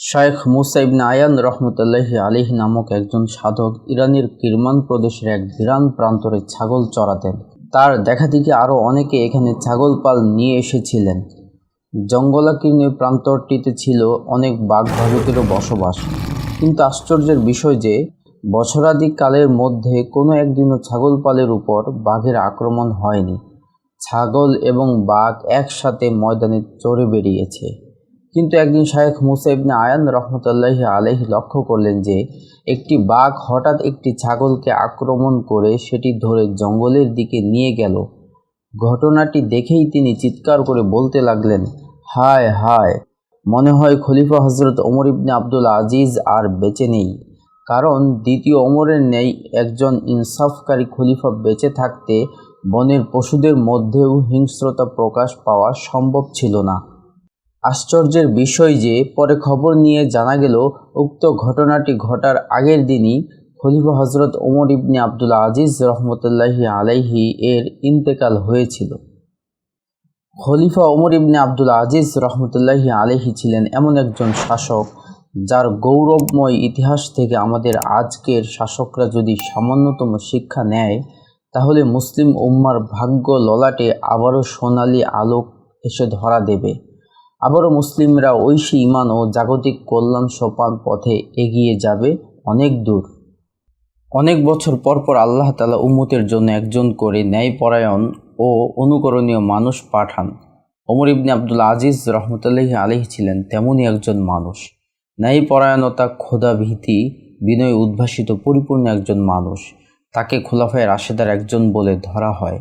শায়েখ মুসা ইবনে আয়ান রহমতুল্লাহি আলিহ নামক একজন সাধক ইরানের কিরমান প্রদেশের এক বিরান প্রান্তরে ছাগল চড়াতেন তার দেখা দেখাদেখি আরও অনেকে এখানে ছাগল পাল নিয়ে এসেছিলেন। জঙ্গলাকীর্ণ প্রান্তরটিতে ছিল অনেক বাঘ ভালুকেরও বসবাস। কিন্তু আশ্চর্যের বিষয় যে, বছরাধিক কালের মধ্যে কোনো একদিনও ছাগল পালের উপর বাঘের আক্রমণ হয়নি। ছাগল এবং বাঘ একসাথে ময়দানে চড়ে বেরিয়েছে কিন্তু একদিন শায়েখ মুসা ইবনে আয়ান রহমতুল্লাহি আলহি লক্ষ্য করলেন যে, একটি বাঘ হঠাৎ একটি ছাগলকে আক্রমণ করে সেটি ধরে জঙ্গলের দিকে নিয়ে গেল। ঘটনাটি দেখেই তিনি চিৎকার করে বলতে লাগলেন, হায় হায়, মনে হয় খলিফা হজরত ওমর ইবনে আব্দুল আজিজ আর বেঁচে নেই। কারণ দ্বিতীয় ওমরের নেই একজন ইনসাফকারী খলিফা বেঁচে থাকতে বনের পশুদের মধ্যেও হিংস্রতা প্রকাশ পাওয়া সম্ভব ছিল না। আশ্চর্যের বিষয় যে, পরে খবর নিয়ে জানা গেল, উক্ত ঘটনাটি ঘটার আগের দিনই খলিফা হজরত ওমর ইবনে আব্দুল আজিজ রহমতুল্লাহি আলাইহি এর ইন্তেকাল হয়েছিল। খলিফা ওমর ইবনে আব্দুল আজিজ রহমতুল্লাহি আলাইহি ছিলেন এমন একজন শাসক, যার গৌরবময় ইতিহাস থেকে আমাদের আজকের শাসকরা যদি সামান্যতম শিক্ষা নেয়, তাহলে মুসলিম উম্মার ভাগ্য ললাটে আবারও সোনালি আলোক এসে ধরা দেবে। আবারও মুসলিমরা ঐশী ইমান ও জাগতিক কল্যাণ সোপান পথে এগিয়ে যাবে অনেক দূর। অনেক বছর পর পর আল্লাহ তালা উম্মতের জন্য একজন করে ন্যায়পরায়ণ ও অনুকরণীয় মানুষ পাঠান। ওমর ইবনে আব্দুল আজিজ রহমতুল্লাহি আলহি ছিলেন তেমনই একজন মানুষ। ন্যায়পরায়ণতা, ক্ষোধাভীতি, বিনয় উদ্ভাসিত পরিপূর্ণ একজন মানুষ। তাকে খোলাফায় রাশেদার একজন বলে ধরা হয়।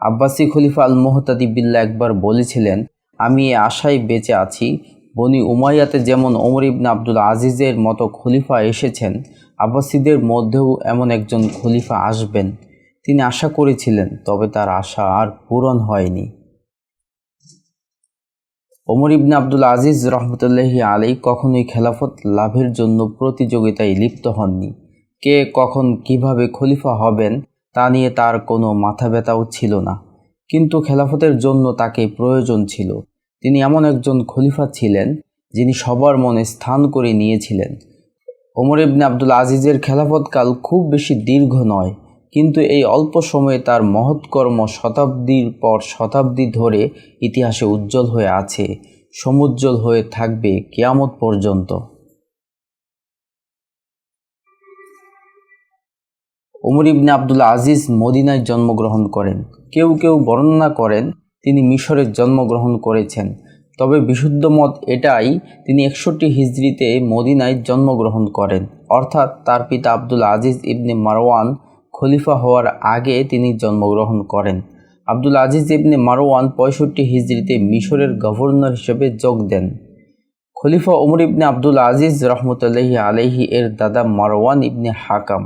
আব্বাসী খলিফা আল মোহতাদি বিল্লা একবার বলেছিলেন আমি এ আশায় বেঁচে আছি। বনি উমাইয়াতে যেমন ওমর ইবনে আব্দুল আজিজের মতো খলিফা এসেছেন, আব্বাসীদের মধ্যেও এমন একজন খলিফা আসবেন। তিনি আশা করেছিলেন, তবে তার আশা আর পূরণ হয়নি। ওমর ইবনে আব্দুল আজিজ রহমতুল্লাহি আলী কখনোই খেলাফত লাভের জন্য প্রতিযোগিতায় লিপ্ত হননি। কে কখন কীভাবে খলিফা হবেন, তা নিয়ে তার কোনো মাথা ব্যথাও ছিল না। কিন্তু খেলাফতের জন্য তাকে প্রয়োজন ছিল। তিনি এমন একজন খলিফা ছিলেন, যিনি সবার মনে স্থান করে নিয়েছিলেন। ওমর ইবনে আব্দুল আজিজের খেলাফতকাল খুব বেশি দীর্ঘ নয়, কিন্তু এই অল্প সময়ে তার মহৎকর্ম শতাব্দীর পর শতাব্দী ধরে ইতিহাসে উজ্জ্বল হয়ে আছে, সমুজ্জ্বল হয়ে থাকবে কেয়ামত পর্যন্ত। ওমর ইবনে আব্দুল আজিজ মদিনায় জন্মগ্রহণ করেন। কেউ কেউ বর্ণনা করেন, তিনি মিশরে জন্মগ্রহণ করেছেন। তবে বিশুদ্ধ মত এটাই, তিনি একষট্টি হিজড়িতে মদিনায় জন্মগ্রহণ করেন। অর্থাৎ তার পিতা আব্দুল আজিজ ইবনে মারওয়ান খলিফা হওয়ার আগে তিনি জন্মগ্রহণ করেন। আব্দুল আজিজ ইবনে মারওয়ান পঁয়ষট্টি হিজড়িতে মিশরের গভর্নর হিসেবে যোগ দেন। খলিফা ওমর ইবনে আব্দুল আজিজ রহমতুল্লাহি আলহি এর দাদা মারওয়ান ইবনে হাকাম।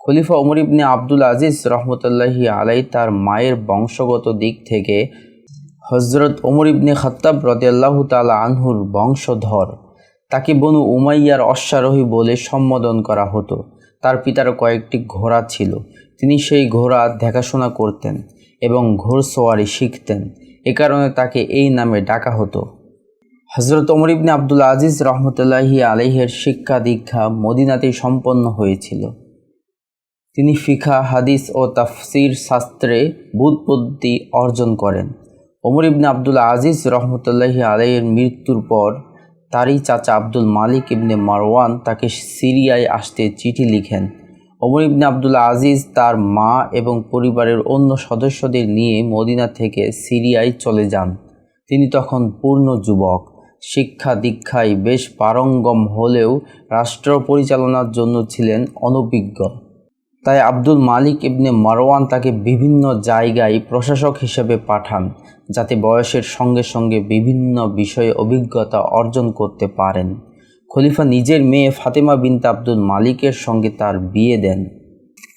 খলিফা ওমর ইবনে আব্দুল আজিজ রহমতুল্লাহি আলাই তার মায়ের বংশগত দিক থেকে হজরত ওমর ইবনে খত্তাব রদিয়াল্লাহ তালা আনহুর বংশধর। তাকে বনু উমাইয়ার অশ্বারোহী বলে সম্বোধন করা হতো। তার পিতার কয়েকটি ঘোড়া ছিল। তিনি সেই ঘোড়া দেখাশোনা করতেন এবং ঘোড়সওয়ারি শিখতেন। এ কারণে তাকে এই নামে ডাকা হতো। হজরত ওমর ইবনে আব্দুল আজিজ রহমতুল্লাহি আলহের শিক্ষা দীক্ষা মদিনাতেই সম্পন্ন হয়েছিল। তিনি ফিখা হাদিস ও তাফসির শাস্ত্রে বুধপদ্ধতি অর্জন করেন। ওমর ইবনে আব্দুল আজিজ রহমতুল্লাহি আলাইয়ের মৃত্যুর পর তারই চাচা আব্দুল মালিক ইবনে মারওয়ান তাকে সিরিয়ায় আসতে চিঠি লিখেন। ওমর ইবনে আব্দুল আজিজ তার মা এবং পরিবারের অন্য সদস্যদের নিয়ে মদিনা থেকে সিরিয়ায় চলে যান। তিনি তখন পূর্ণ যুবক। শিক্ষা দীক্ষায় বেশ পারঙ্গম হলেও রাষ্ট্র পরিচালনার জন্য ছিলেন অনভিজ্ঞ। তাই আব্দুল মালিক ইবনে মারওয়ান তাকে বিভিন্ন জায়গায় প্রশাসক হিসেবে পাঠান যাতে বয়সের সঙ্গে সঙ্গে বিভিন্ন বিষয়ে অভিজ্ঞতা অর্জন করতে পারেন। খলিফা নিজের মেয়ে ফাতেমা বিনতে আব্দুল মালিকের সঙ্গে তার বিয়ে দেন।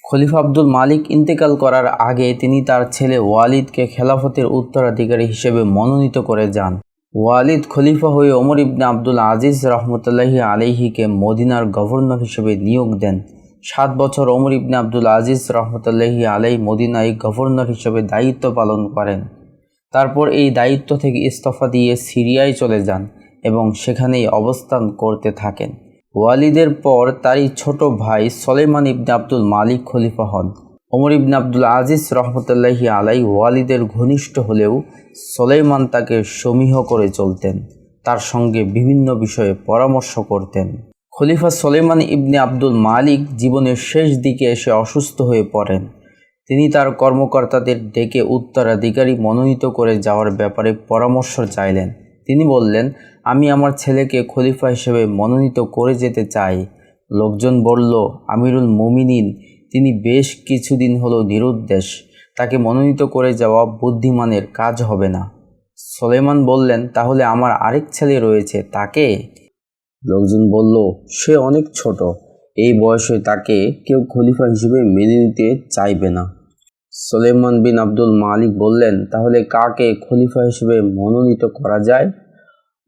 খলিফা আব্দুল মালিক ইন্তেকাল করার আগে তিনি তার ছেলে ওয়ালিদকে খেলাফতের উত্তরাধিকারী হিসেবে মনোনীত করে যান। ওয়ালিদ খলিফা হয়ে ওমর ইবনে আব্দুল আজিজ রহমতুল্লাহি আলিহিকে মদিনার গভর্নর হিসেবে নিয়োগ দেন। সাত বছর ওমর ইবনে আব্দুল আজিজ রহমতুল্লাহি আলাই মদিনায় গভর্নর হিসেবে দায়িত্ব পালন করেন। তারপর এই দায়িত্ব থেকে ইস্তফা দিয়ে সিরিয়ায় চলে যান এবং সেখানেই অবস্থান করতে থাকেন। ওয়ালিদের পর তারই ছোট ভাই সলেমান ইবনে আব্দুল মালিক খলিফা হন। ওমর ইবনে আব্দুল আজিজ রহমতুল্লাহি আলাই ওয়ালিদের ঘনিষ্ঠ হলেও সলেমান তাকে সমীহ করে চলতেন। তার সঙ্গে বিভিন্ন বিষয়ে পরামর্শ করতেন। খলিফা সলেমান ইবনে আব্দুল মালিক জীবনের শেষ দিকে এসে অসুস্থ হয়ে পড়েন। তিনি তার কর্মকর্তাদের ডেকে উত্তরাধিকারী মনোনীত করে যাওয়ার ব্যাপারে পরামর্শ চাইলেন। তিনি বললেন, আমি আমার ছেলেকে খলিফা হিসেবে মনোনীত করে যেতে চাই। লোকজন বলল, আমিরুল মুমিনিন, তিনি বেশ কিছুদিন হলো নিরুদ্দেশ। তাকে মনোনীত করে যাওয়া বুদ্ধিমানের কাজ হবে না। সলেমান বললেন, তাহলে আমার আরেক ছেলে রয়েছে, তাকে? লোকজন বলল, সে অনেক ছোট। এই বয়সে তাকে কেউ খলিফা হিসেবে মেনে নিতে চাইবে না। সোলেমান বিন আব্দুল মালিক বললেন, তাহলে কাকে খলিফা হিসেবে মনোনীত করা যায়?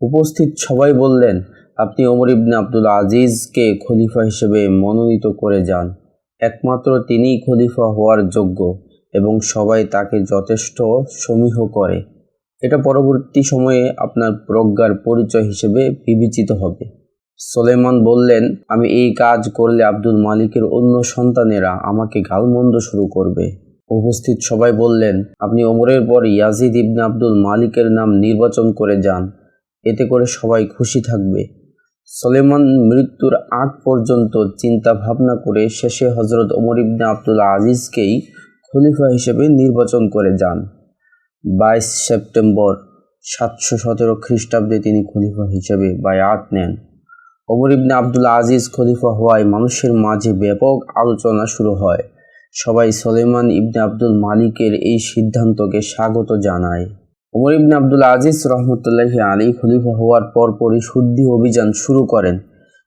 উপস্থিত সবাই বললেন, আপনি ওমর ইবনে আব্দুল আজিজকে খলিফা হিসেবে মনোনীত করে যান। একমাত্র তিনিই খলিফা হওয়ার যোগ্য এবং সবাই তাকে যথেষ্ট সমীহ করে। এটা পরবর্তী সময়ে আপনার প্রজ্ঞার পরিচয় হিসেবে বিবেচিত হবে। সোলেমান বললেন, আমি এই কাজ করলে আব্দুল মালিকের অন্য সন্তানেরা আমাকে গালমন্দ শুরু করবে। উপস্থিত সবাই বললেন, আপনি ওমরের পর ইয়াজিদ ইবনে আব্দুল মালিকের নাম নির্বাচন করে যান। এতে করে সবাই খুশি থাকবে। সলেমান মৃত্যুর আগ পর্যন্ত চিন্তা ভাবনা করে শেষে হজরত ওমর ইবনে আব্দুল আজিজকেই খলিফা হিসেবে নির্বাচন করে যান। বাইশ সেপ্টেম্বর সাতশো সতেরো খ্রিস্টাব্দে তিনি খলিফা হিসেবে বায়াত নেন। ওমর ইবনে আব্দুল আজিজ খলিফা হওয়ায় মানুষের মাঝে ব্যাপক আলোচনা শুরু হয়। সবাই সলেমান ইবনে আব্দুল মালিকের এই সিদ্ধান্তকে স্বাগত জানায়। ওমর ইবনে আব্দুল আজিজ রহমতুল্লাহ আলী খলিফা হওয়ার পরপরই শুদ্ধি অভিযান শুরু করেন।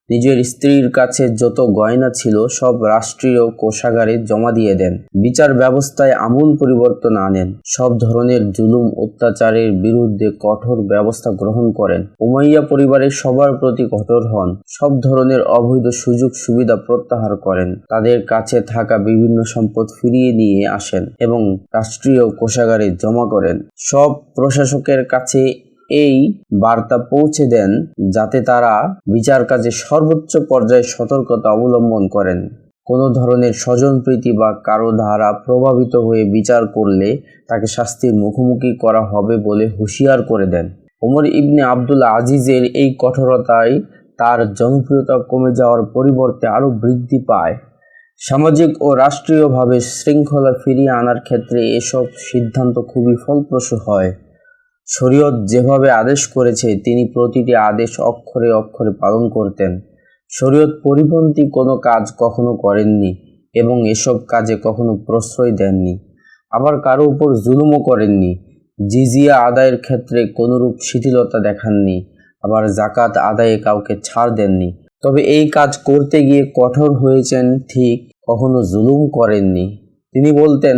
নিজের স্ত্রীর কাছে যত গয়না ছিল, সব রাষ্ট্রীয় কোষাগারে জমা দিয়ে দেন। বিচার ব্যবস্থায় আমূল পরিবর্তন আনেন। সব ধরনের জুলুম অত্যাচারের বিরুদ্ধে কঠোর ব্যবস্থা গ্রহণ করেন। উমাইয়া পরিবারের সবার প্রতি কঠোর হন। সব ধরনের অবৈধ সুযোগ সুবিধা প্রত্যাহার করেন। তাদের কাছে থাকা বিভিন্ন সম্পদ ফিরিয়ে নিয়ে আসেন এবং রাষ্ট্রীয় কোষাগারে জমা করেন। সব প্রশাসকের কাছে এই বার্তা পৌঁছে দেন যাতে তারা বিচার কাজে সর্বোচ্চ পর্যায়ে সতর্কতা অবলম্বন করেন। কোনো ধরনের স্বজনপ্রীতি বা কারও দ্বারা প্রভাবিত হয়ে বিচার করলে তাকে শাস্তির মুখোমুখি করা হবে বলে হুঁশিয়ার করে দেন। ওমর ইবনে আব্দুল আজিজের এই কঠোরতায় তার জনপ্রিয়তা কমে যাওয়ার পরিবর্তে আরও বৃদ্ধি পায়। সামাজিক ও রাষ্ট্রীয়ভাবে শৃঙ্খলা ফিরিয়ে আনার ক্ষেত্রে এসব সিদ্ধান্ত খুবই ফলপ্রসূ হয়। শরীয়ত যেভাবে আদেশ করেছে, তিনি প্রতিটি আদেশ অক্ষরে অক্ষরে পালন করতেন। শরীয়ত পরিপন্থী কোনো কাজ কখনো করেননি এবং এসব কাজে কখনো প্রশ্রয় দেননি। আবার কারও উপর জুলুমও করেননি। জিজিয়া আদায়ের ক্ষেত্রে কোনোরূপ শিথিলতা দেখাননি, আবার জাকাত আদায়ে কাউকে ছাড় দেননি। তবে এই কাজ করতে গিয়ে কঠোর হয়েছেন, ঠিক কখনো জুলুম করেননি। তিনি বলতেন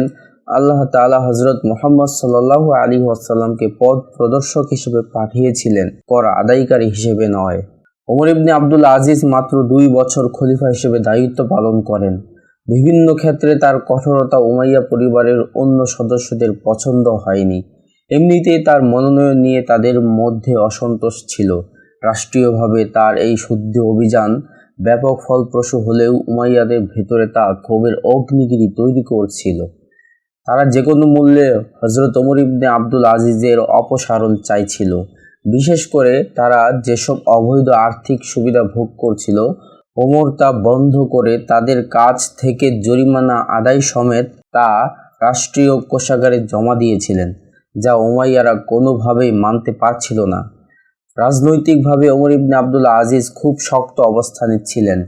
আল্লাহ তালা হজরত মোহাম্মদ সাল্লাহ আলী আসাল্লামকে পদ প্রদর্শক হিসেবে পাঠিয়েছিলেন, কর আদায়কারী হিসেবে নয়। ওমর ইবনে আব্দুল আজিজ মাত্র দুই বছর খলিফা হিসেবে দায়িত্ব পালন করেন। বিভিন্ন ক্ষেত্রে তার কঠোরতা উমাইয়া পরিবারের অন্য সদস্যদের পছন্দ হয়নি। এমনিতেই তার মনোনয়ন নিয়ে তাদের মধ্যে অসন্তোষ ছিল। রাষ্ট্রীয়ভাবে তার এই শুদ্ধ অভিযান ব্যাপক ফলপ্রসূ হলেও উমাইয়াদের ভেতরে তা ক্ষোভের অগ্নিগিরি তৈরি করছিল। তারা যে কোনো মূল্যে হজরত ওমর ইবনে আব্দুল আজিজের অপসারণ চাইছিল। বিশেষ করে তারা যেসব অবৈধ আর্থিক সুবিধা ভোগ করছিল, ওমর তা বন্ধ করে তাদের কাছ থেকে জরিমানা আদায় সমেত তা রাষ্ট্রীয় কোষাগারে জমা দিয়েছিলেন, যা ওমাইয়ারা কোনোভাবেই মানতে পারছিল না। রাজনৈতিকভাবে ওমর ইবনে আব্দুল আজিজ খুব শক্ত অবস্থানে ছিলেন।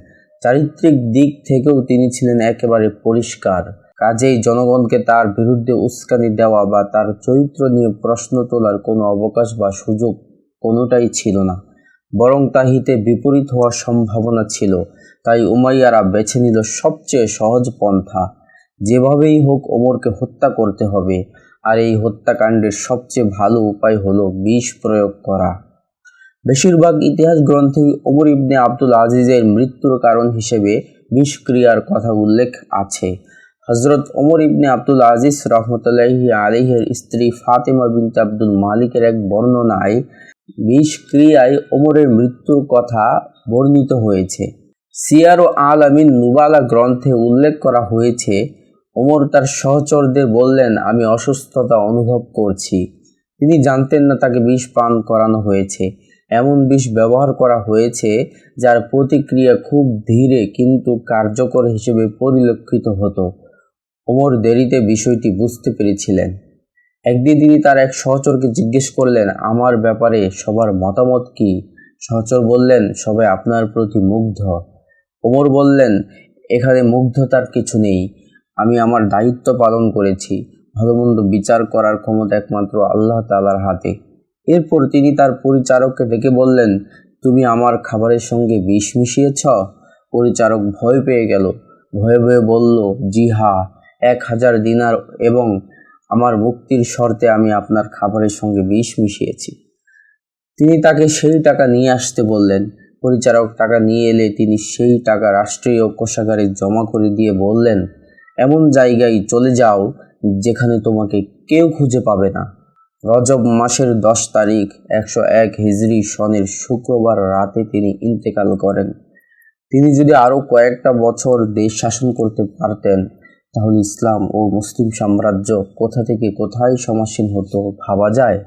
চারিত্রিক দিক থেকেও তিনি ছিলেন একেবারে পরিষ্কার। কাজেই জনগণকে তার বিরুদ্ধে উস্কানি দেওয়া বা তার চরিত্র নিয়ে প্রশ্ন তোলার কোনো অবকাশ বা সুযোগ কোনোটাই ছিল না। বরং তাহিতে বিপরীত হওয়ার সম্ভাবনা ছিল। তাই উমাইয়ারা বেছে নিল সবচেয়ে সহজ পন্থা। যেভাবেই হোক ওমরকে হত্যা করতে হবে। আর এই হত্যাকাণ্ডের সবচেয়ে ভালো উপায় হলো বিষ প্রয়োগ করা। বেশিরভাগ ইতিহাস গ্রন্থেই ওমর ইবনে আব্দুল আজিজের মৃত্যুর কারণ হিসেবে বিষক্রিয়ার কথা উল্লেখ আছে। হজরত ওমর ইবনে আব্দুল আজিজ রহমতুল্লাহি আলিহের স্ত্রী ফাতেমা বিনতে আব্দুল মালিকের এক বর্ণনায় বিষক্রিয়ায় ওমরের মৃত্যুর কথা বর্ণিত হয়েছে। সিয়ার ও আল আমিন নুবালা গ্রন্থে উল্লেখ করা হয়েছে, ওমর তার সহচরদের বললেন, আমি অসুস্থতা অনুভব করছি। তিনি জানতেন না তাকে বিষ পান করানো হয়েছে। এমন বিষ ব্যবহার করা হয়েছে, যার প্রতিক্রিয়া খুব ধীরে কিন্তু কার্যকর হিসেবে পরিলক্ষিত হতো। ওমর দেরিতে বিষয়টি বুঝতে পেরেছিলেন। একদিন তিনি তার এক সহচরকে জিজ্ঞেস করলেন, আমার ব্যাপারে সবার মতামত কি? সহচর বললেন সবাই আপনার প্রতি মুগ্ধ। ওমর বললেন, এখানে মুগ্ধতার কিছু নেই। আমি আমার দায়িত্ব পালন করেছি। ভালোমন্দ বিচার করার ক্ষমতা একমাত্র আল্লাহ তালার হাতে। এরপর তিনি তার পরিচারককে ডেকে বললেন, তুমি আমার খাবারের সঙ্গে বিষ মিশিয়েছ? পরিচারক ভয় পেয়ে গেল। ভয়ে ভয়ে বলল, জি হা এক হাজার দিনার এবং আমার মুক্তির শর্তে আমি আপনার খাবারের সঙ্গে বিষ মিশিয়েছি। তিনি তাকে সেই টাকা নিয়ে আসতে বললেন। পরিচারক টাকা নিয়ে এলে তিনি সেই টাকা রাষ্ট্রীয় কোষাগারে জমা করে দিয়ে বললেন, এমন জায়গায় চলে যাও যেখানে তোমাকে কেউ খুঁজে পাবে না। রজব মাসের দশ তারিখ, একশো এক হিজরি সনের শুক্রবার রাতে তিনি ইন্তেকাল করেন। তিনি যদি আরও কয়েকটা বছর দেশ শাসন করতে পারতেন তাহলে ইসলাম ও মুসলিম সাম্রাজ্য কোথা থেকে কোথায় সমাসীন হতো ভাবা যায়?